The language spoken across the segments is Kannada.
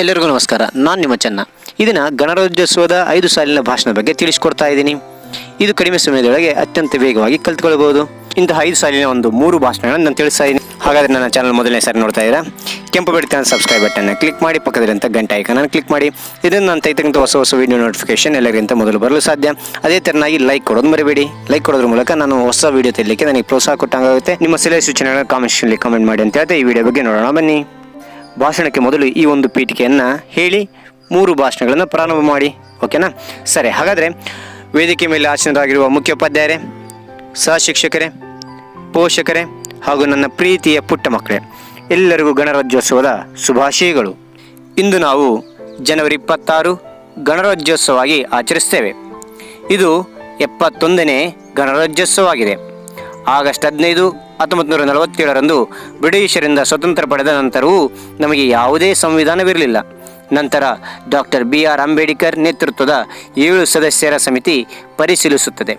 ಎಲ್ಲರಿಗೂ ನಮಸ್ಕಾರ. ನಾನು ನಿಮ್ಮ ಚೆನ್ನ. ಇದನ್ನು ಗಣರಾಜ್ಯೋತ್ಸವದ ಐದು ಸಾಲಿನ ಭಾಷಣ ಬಗ್ಗೆ ತಿಳಿಸ್ಕೊಡ್ತಾ ಇದ್ದೀನಿ. ಇದು ಕಡಿಮೆ ಸಮಯದೊಳಗೆ ಅತ್ಯಂತ ವೇಗವಾಗಿ ಕಲ್ತ್ಕೊಳ್ಬಹುದು. ಇಂತಹ ಐದು ಸಾಲಿನ ಒಂದು ಮೂರು ಭಾಷಣಗಳನ್ನು ನಾನು ತಿಳಿಸ್ತಾ ಇದ್ದೀನಿ. ಹಾಗಾದ್ರೆ ನನ್ನ ಚಾನಲ್ ಮೊದಲನೇ ಸಾರಿ ನೋಡ್ತಾ ಇದ್ದೀರಾ? ಕೆಂಪು ಬೆಡ್ತಾನ ಸಬ್ಸ್ಕ್ರೈಬ್ ಬಟನ್ನ ಕ್ಲಿಕ್ ಮಾಡಿ ಪಕ್ಕದಲ್ಲಿಂತ ಗಂಟೆ ಐಕನನ್ನು ಕ್ಲಿಕ್ ಮಾಡಿ. ಇದನ್ನು ನಾನು ತೆಗೆದಂಥ ಹೊಸ ಹೊಸ ವೀಡಿಯೋ ನೋಟಿಫಿಕೇಶನ್ ಎಲ್ಲರಿಗಿಂತ ಮೊದಲು ಬರಲು ಸಾಧ್ಯ. ಅದೇ ತೆರನಾಗಿ ಲೈಕ್ ಕೊಡೋದು ಮರಿಬೇಡಿ. ಲೈಕ್ ಕೊಡೋದ್ರ ಮೂಲಕ ನಾನು ಹೊಸ ವೀಡಿಯೋ ತೆರಲಿಕ್ಕೆ ನನಗೆ ಪ್ರೋತ್ಸಾಹ ಕೊಟ್ಟಂಗಾಗುತ್ತೆ. ನಿಮ್ಮ ಸಲಹೆ ಸೂಚನೆಗಳನ್ನು ಕಾಮೆಂಟ್ಸ್ನಲ್ಲಿ ಕಮೆಂಟ್ ಮಾಡಿ ಅಂತ ಹೇಳ್ತಾ ಈ ವಿಡಿಯೋ ಬಗ್ಗೆ ನೋಡೋಣ ಬನ್ನಿ. ಭಾಷಣಕ್ಕೆ ಮೊದಲು ಈ ಒಂದು ಪೀಠಿಕೆಯನ್ನು ಹೇಳಿ ಮೂರು ಭಾಷಣಗಳನ್ನು ಪ್ರಾರಂಭ ಮಾಡಿ, ಓಕೆನಾ? ಸರಿ, ಹಾಗಾದರೆ ವೇದಿಕೆ ಮೇಲೆ ಆಸೀನರಾಗಿರುವ ಮುಖ್ಯೋಪಾಧ್ಯಾಯರೇ ಸಹ ಶಿಕ್ಷಕರೇ ಪೋಷಕರೇ ಹಾಗೂ ನನ್ನ ಪ್ರೀತಿಯ ಪುಟ್ಟ ಮಕ್ಕಳೇ, ಎಲ್ಲರಿಗೂ ಗಣರಾಜ್ಯೋತ್ಸವದ ಶುಭಾಶಯಗಳು. ಇಂದು ನಾವು ಜನವರಿ ಇಪ್ಪತ್ತಾರು ಗಣರಾಜ್ಯೋತ್ಸವವಾಗಿ ಆಚರಿಸ್ತೇವೆ ಇದು ಎಪ್ಪತ್ತೊಂದನೇ ಗಣರಾಜ್ಯೋತ್ಸವವಾಗಿದೆ. ಆಗಸ್ಟ್ ಹದಿನೈದು ಹತ್ತೊಂಬತ್ತು ನೂರ ನಲವತ್ತೇಳರಂದು ಬ್ರಿಟಿಷರಿಂದ ಸ್ವತಂತ್ರ ಪಡೆದ ನಂತರವೂ ನಮಗೆ ಯಾವುದೇ ಸಂವಿಧಾನವಿರಲಿಲ್ಲ. ನಂತರ ಡಾಕ್ಟರ್ ಬಿ ಆರ್ ಅಂಬೇಡ್ಕರ್ ನೇತೃತ್ವದ ಏಳು ಸದಸ್ಯರ ಸಮಿತಿ ಪರಿಶೀಲಿಸುತ್ತದೆ.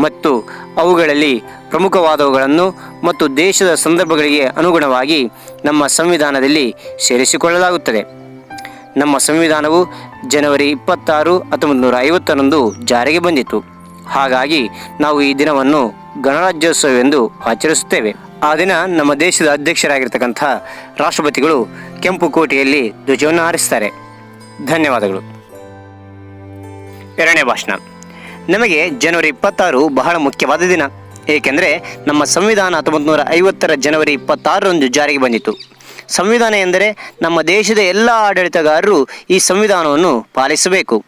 ಮತ್ತು ಅವುಗಳಲ್ಲಿ ಪ್ರಮುಖವಾದವುಗಳನ್ನು ಮತ್ತು ದೇಶದ ಸಂದರ್ಭಗಳಿಗೆ ಅನುಗುಣವಾಗಿ ನಮ್ಮ ಸಂವಿಧಾನದಲ್ಲಿ ಸೇರಿಸಿಕೊಳ್ಳಲಾಗುತ್ತದೆ. ನಮ್ಮ ಸಂವಿಧಾನವು ಜನವರಿ ಇಪ್ಪತ್ತಾರು ಹತ್ತೊಂಬತ್ತು ನೂರ ಐವತ್ತರಂದು ಜಾರಿಗೆ ಬಂದಿತು. ಹಾಗಾಗಿ ನಾವು ಈ ದಿನವನ್ನು ಗಣರಾಜ್ಯೋತ್ಸವವೆಂದು ಆಚರಿಸುತ್ತೇವೆ. ಆ ದಿನ ನಮ್ಮ ದೇಶದ ಅಧ್ಯಕ್ಷರಾಗಿರ್ತಕ್ಕಂಥ ರಾಷ್ಟ್ರಪತಿಗಳು ಕೆಂಪು ಕೋಟೆಯಲ್ಲಿ ಧ್ವಜವನ್ನು ಹಾರಿಸ್ತಾರೆ ಧನ್ಯವಾದಗಳು. ಎರಡನೇ ಭಾಷಣ. ನಮಗೆ ಜನವರಿ ಇಪ್ಪತ್ತಾರು ಬಹಳ ಮುಖ್ಯವಾದ ದಿನ. ಏಕೆಂದರೆ ನಮ್ಮ ಸಂವಿಧಾನ ಹತ್ತೊಂಬತ್ತು ನೂರ ಐವತ್ತರ ಜನವರಿ ಇಪ್ಪತ್ತಾರರಂದು ಜಾರಿಗೆ ಬಂದಿತು. ಸಂವಿಧಾನ ಎಂದರೆ ನಮ್ಮ ದೇಶದ ಎಲ್ಲ ಆಡಳಿತಗಾರರು ಈ ಸಂವಿಧಾನವನ್ನು ಪಾಲಿಸಬೇಕು.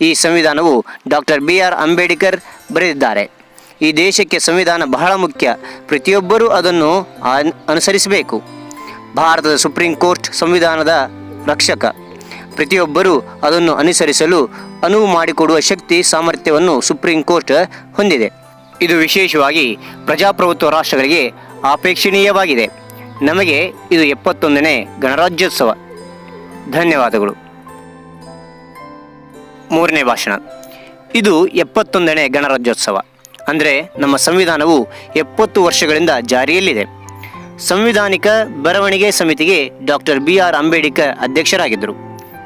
ಈ ಸಂವಿಧಾನವು ಡಾಕ್ಟರ್ ಬಿ ಆರ್ ಅಂಬೇಡ್ಕರ್ ಬರೆದಿದ್ದಾರೆ. ಈ ದೇಶಕ್ಕೆ ಸಂವಿಧಾನ ಬಹಳ ಮುಖ್ಯ. ಪ್ರತಿಯೊಬ್ಬರೂ ಅದನ್ನು ಅನ್- ಅನುಸರಿಸಬೇಕು. ಭಾರತದ ಸುಪ್ರೀಂ ಕೋರ್ಟ್ ಸಂವಿಧಾನದ ರಕ್ಷಕ. ಪ್ರತಿಯೊಬ್ಬರೂ ಅದನ್ನು ಅನುಸರಿಸಲು ಅನುವು ಮಾಡಿಕೊಡುವ ಶಕ್ತಿ, ಸಾಮರ್ಥ್ಯವನ್ನು ಸುಪ್ರೀಂ ಕೋರ್ಟ್ ಹೊಂದಿದೆ. ಇದು ವಿಶೇಷವಾಗಿ ಪ್ರಜಾಪ್ರಭುತ್ವ ರಾಷ್ಟ್ರಗಳಿಗೆ ಅಪೇಕ್ಷಣೀಯವಾಗಿದೆ. ನಮಗೆ ಇದು ಎಪ್ಪತ್ತೊಂದನೇ ಗಣರಾಜ್ಯೋತ್ಸವ. ಧನ್ಯವಾದಗಳು. ಮೂರನೇ ಭಾಷಣ. ಇದು ಎಪ್ಪತ್ತೊಂದನೇ ಗಣರಾಜ್ಯೋತ್ಸವ. ಅಂದರೆ ನಮ್ಮ ಸಂವಿಧಾನವು ಎಪ್ಪತ್ತು ವರ್ಷಗಳಿಂದ ಜಾರಿಯಲ್ಲಿದೆ. ಸಂವಿಧಾನಿಕ ಬರವಣಿಗೆ ಸಮಿತಿಗೆ ಡಾಕ್ಟರ್ ಬಿ ಆರ್ ಅಂಬೇಡ್ಕರ್ ಅಧ್ಯಕ್ಷರಾಗಿದ್ದರು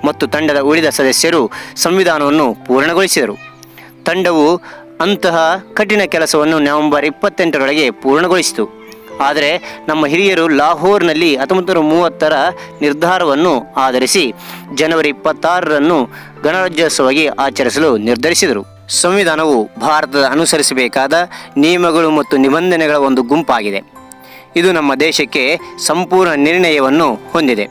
ಮತ್ತು ತಂಡದ ಉಳಿದ ಸದಸ್ಯರು ಸಂವಿಧಾನವನ್ನು ಪೂರ್ಣಗೊಳಿಸಿದರು. ತಂಡವು ಅಂತಹ ಕಠಿಣ ಕೆಲಸವನ್ನು ನವೆಂಬರ್ ಇಪ್ಪತ್ತೆಂಟರೊಳಗೆ ಪೂರ್ಣಗೊಳಿಸಿತು. ಆದರೆ ನಮ್ಮ ಹಿರಿಯರು ಲಾಹೋರ್ನಲ್ಲಿ ಹತ್ತೊಂಬತ್ತು ನೂರ ಮೂವತ್ತರ ನಿರ್ಧಾರವನ್ನು ಆಧರಿಸಿ ಜನವರಿ ಇಪ್ಪತ್ತಾರರನ್ನು ಗಣರಾಜ್ಯೋತ್ಸವವಾಗಿ ಆಚರಿಸಲು ನಿರ್ಧರಿಸಿದರು. ಸಂವಿಧಾನವು ಭಾರತದ ಅನುಸರಿಸಬೇಕಾದ ನಿಯಮಗಳು ಮತ್ತು ನಿಬಂಧನೆಗಳ ಒಂದು ಗುಂಪಾಗಿದೆ. ಇದು ನಮ್ಮ ದೇಶಕ್ಕೆ ಸಂಪೂರ್ಣ ನಿರ್ಣಯವನ್ನು ಹೊಂದಿದೆ.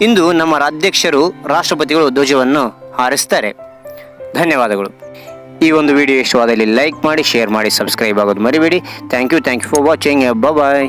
ಇಂದು ನಮ್ಮ ರಾಜ್ಯಾಧ್ಯಕ್ಷರು, ರಾಷ್ಟ್ರಪತಿಗಳು ಧ್ವಜವನ್ನು ಹಾರಿಸ್ತಾರೆ ಧನ್ಯವಾದಗಳು. ಈ ಒಂದು ವಿಡಿಯೋ ಇಷ್ಟವಾದಲ್ಲಿ ಲೈಕ್ ಮಾಡಿ, ಶೇರ್ ಮಾಡಿ, ಸಬ್ಸ್ಕ್ರೈಬ್ ಆಗೋದು ಮರಿಬೇಡಿ. Thank you thank you for watching. Bye